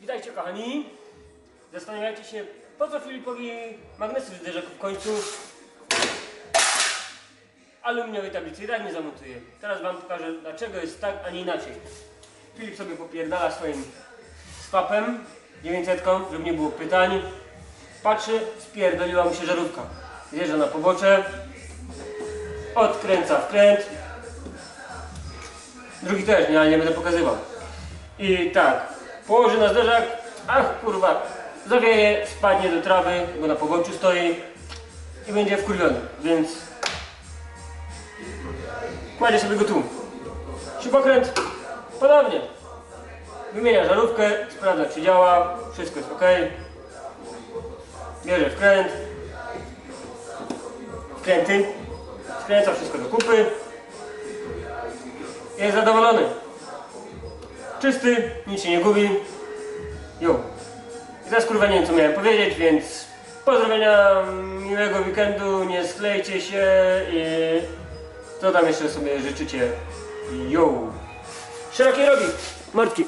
Witajcie kochani. Zastanawiacie się, po co Filipowi magnesy w zderzaku w końcu aluminiowej tablicy i tak nie zamontuje. Teraz wam pokażę, dlaczego jest tak, a nie inaczej. Filip sobie popierdala swoim swapem 900, żeby nie było pytań. Patrzy, spierdoliła mu się żarówka. Zjeżdża na pobocze, odkręca wkręt. Drugi też, ale nie będę pokazywał. I tak, położy na zderzak, ach kurwa, zawieje, spadnie do trawy, bo na poboczu stoi i będzie wkurwiony, więc kładzie sobie go tu. Śrubokręt, ponownie. Wymienia żarówkę, sprawdza czy działa, wszystko jest ok. Bierze wkręt, wkręty, wkręca wszystko do kupy. Jest zadowolony. Czysty, nic się nie gubi. Jo. I teraz kurwa nie wiem co miałem powiedzieć, więc pozdrowienia, miłego weekendu, nie sklejcie się i co tam jeszcze sobie życzycie. Jo. Szerokie rogi, Martki.